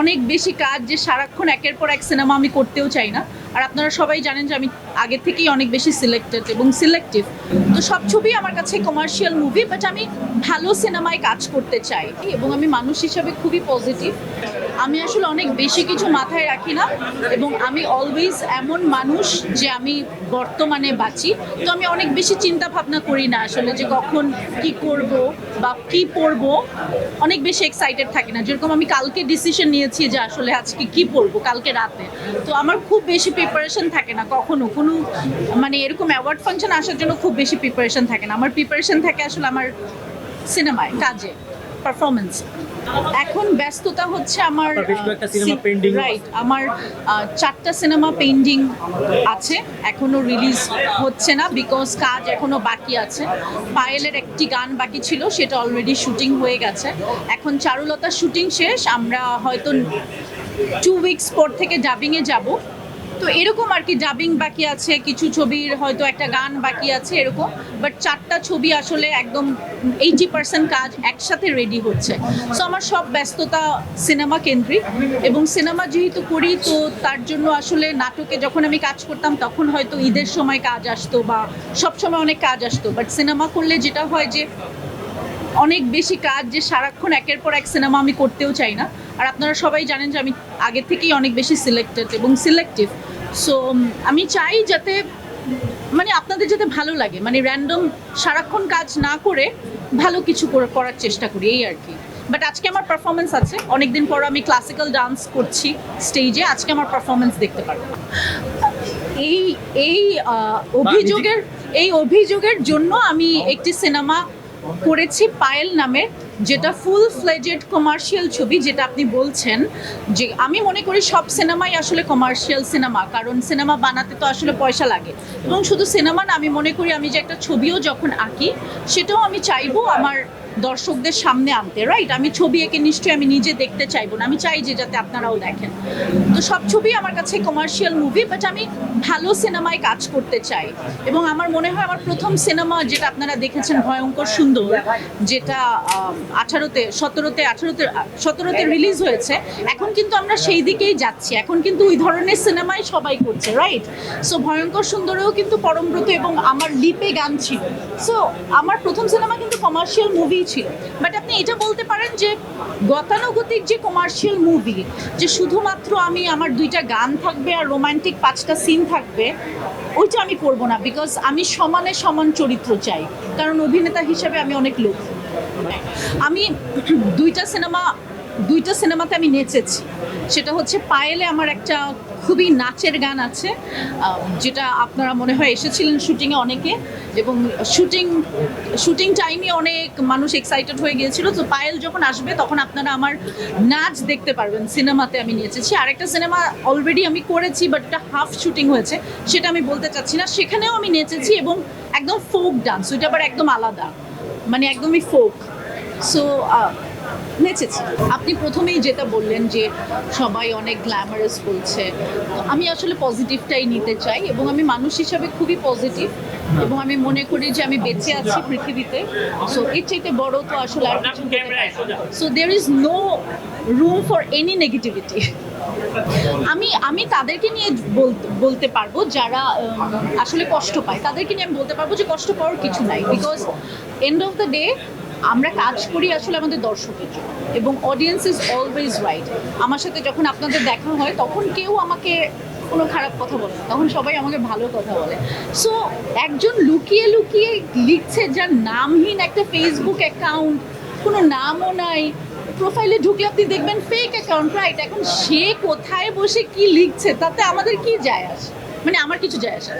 অনেক বেশি কাজ যে সারাক্ষণ একের পর এক সিনেমা আমি করতেও চাই না। আর আপনারা সবাই জানেন যে আমি আগে থেকেই অনেক বেশি সিলেক্টেড এবং সিলেক্টিভ তো সব ছবি আমার কাছে কমার্শিয়াল মুভি বাট আমি ভালো সিনেমায় কাজ করতে চাই। এবং আমি মানুষ হিসাবে খুবই পজিটিভ আমি আসলে অনেক বেশি কিছু মাথায় রাখি না এবং আমি অলওয়েজ এমন মানুষ যে আমি বর্তমানে বাঁচি। তো আমি অনেক বেশি চিন্তা ভাবনা করি না আসলে যে কখন কি করব বা কি পড়ব অনেক বেশি এক্সাইটেড থাকি না। যেরকম আমি কালকে ডিসিশন নিয়েছি যে আসলে আজকে কি পড়ব কালকে রাতে। তো আমার খুব বেশি প্রিপারেশন থাকে না কখনো। কোনো মানে এরকম অ্যাওয়ার্ড ফাংশন আসার জন্য খুব বেশি প্রিপারেশন থাকে না। আমার প্রিপারেশন থাকে আসলে আমার সিনেমায় কাজে পারফরমেন্স এখন ব্যস্ততা হচ্ছে আমার রাইট আমার চারটা সিনেমা পেন্ডিং আছে এখনও রিলিজ হচ্ছে না বিকজ কাজ এখনও বাকি আছে। পায়েলের একটি গান বাকি ছিল সেটা অলরেডি শুটিং হয়ে গেছে। এখন চারুলতা শুটিং শেষ আমরা হয়তো টু উইকস পর থেকে ডাবিংয়ে যাব। তো এরকম আর কি ডাবিং বাকি আছে, কিছু ছবির হয়তো একটা গান বাকি আছে এরকম বাট চারটা ছবি আসলে একদম এইটি পার্সেন্ট কাজ একসাথে রেডি হচ্ছে। সো আমার সব ব্যস্ততা সিনেমা কেন্দ্রিক, এবং সিনেমা যেহেতু করি, তো তার জন্য আসলে নাটকে যখন আমি কাজ করতাম, তখন হয়তো ঈদের সময় কাজ আসতো বা সব সময় অনেক কাজ আসতো বাট সিনেমা করলে যেটা হয় যে অনেক বেশি কাজ যে সারাক্ষণ একের পর এক সিনেমা আমি করতেও চাই না। আর আপনারা সবাই জানেন যে আমি আগে থেকেই অনেক বেশি সিলেক্টেড এবং সিলেক্টিভ সো আমি চাই যাতে মানে আপনাদের যাতে ভালো লাগে মানে র্যান্ডম সারাক্ষণ কাজ না করে ভালো কিছু করার চেষ্টা করি এই আর কি। বাট আজকে আমার পারফরমেন্স আছে। অনেকদিন পর আমি ক্লাসিক্যাল ডান্স করছি স্টেজে আজকে আমার পারফরমেন্স দেখতে পারবেন এই এই অভিযোগের এই অভিযোগের জন্য আমি একটি সিনেমা করেছি পায়েল নামে। যেটা ফুল ফ্লেজেড কমার্শিয়াল ছবি যেটা আপনি বলছেন, যে আমি মনে করি সব সিনেমাই আসলে কমার্শিয়াল সিনেমা কারণ সিনেমা বানাতে তো আসলে পয়সা লাগে। এবং শুধু সিনেমা না, আমি মনে করি আমি যে একটা ছবিও যখন আঁকি, সেটাও আমি চাইব আমার দর্শকদের সামনে আনতে রাইট আমি ছবি এঁকে নিশ্চয়ই আমি নিজে দেখতে চাইব না। আমি চাই যে যাতে আপনারাও দেখেন। তো সব ছবি আমার কাছে কমার্শিয়াল মুভি বাট আমি ভালো সিনেমায় কাজ করতে চাই। এবং আমার মনে হয় আমার প্রথম সিনেমা যেটা আপনারা দেখেছেন, ভয়ঙ্কর সুন্দর, যেটা আঠারোতে, সতেরোতে আঠারোতে, সতেরোতে রিলিজ হয়েছে। এখন কিন্তু আমরা সেই দিকেই যাচ্ছি। এখন কিন্তু ওই ধরনের সিনেমাই সবাই করছে রাইট সো ভয়ঙ্কর সুন্দরেও কিন্তু পরমব্রত এবং আমার লিপে গান ছিল। সো আমার প্রথম সিনেমা কিন্তু কমার্শিয়াল মুভি ছিল। বাট আপনি এটা বলতে পারেন যে গতানুগতিক যে কমার্শিয়াল মুভি যে শুধুমাত্র আমি আমার দুইটা গান থাকবে আর রোমান্টিক পাঁচটা সিন থাকবে, ওইটা আমি করব না বিকজ আমি সমানে সমান চরিত্র চাই। কারণ অভিনেতা হিসেবে আমি অনেক লোক। আমি দুইটা সিনেমা দুইটা সিনেমাতে আমি নেচেছি। সেটা হচ্ছে পায়েলে আমার একটা খুবই নাচের গান আছে যেটা আপনারা মনে হয় এসেছিলেন শুটিংয়ে অনেকে, এবং শুটিং শুটিং টাইমে অনেক মানুষ এক্সাইটেড হয়ে গিয়েছিল, তো পায়েল যখন আসবে তখন আপনারা আমার নাচ দেখতে পারবেন, সিনেমাতে আমি নেচেছি। আরেকটা সিনেমা অলরেডি আমি করেছি বাট এটা হাফ শুটিং হয়েছে, সেটা আমি বলতে চাচ্ছি না, সেখানেও আমি নেচেছি এবং একদম ফোক ডান্স ওইটা আবার একদম আলাদা মানে একদমই ফোক সো নেচেছি। আপনি প্রথমেই যেটা বললেন যে সবাই অনেক গ্ল্যামারাস বলছে, তো আমি আসলে পজিটিভটাই নিতে চাই এবং আমি মানুষ হিসাবে খুবই পজিটিভ এবং আমি মনে করি যে আমি বেঁচে আছি পৃথিবীতে। সো এর চাইতে বড় তো আসলে আর কিছু so there is no room for any negativity আমি আমি তাদেরকে নিয়ে বলতে পারব যারা আসলে কষ্ট পায়। তাদেরকে নিয়ে আমি বলতে পারব যে কষ্ট পাওয়ার কিছু নাই। Because end of the day আমরা কাজ করি আসলে আমাদের দর্শকের জন্য। এবং অডিয়েন্স ইজ অলওয়েজ রাইট আমার সাথে যখন আপনাদের দেখা হয়, তখন কেউ আমাকে কোনো খারাপ কথা বলে না। তখন সবাই আমাকে ভালো কথা বলে। সো একজন লুকিয়ে লুকিয়ে লিখছে যার নামহীন একটা ফেসবুক অ্যাকাউন্ট কোনো নামও নাই। প্রোফাইলে ঢুকলে আপনি দেখবেন ফেক অ্যাকাউন্ট রাইট এখন সে কোথায় বসে কি লিখছে, তাতে আমাদের কি যায় আসে? মানে আমার কিছু যায় আসে।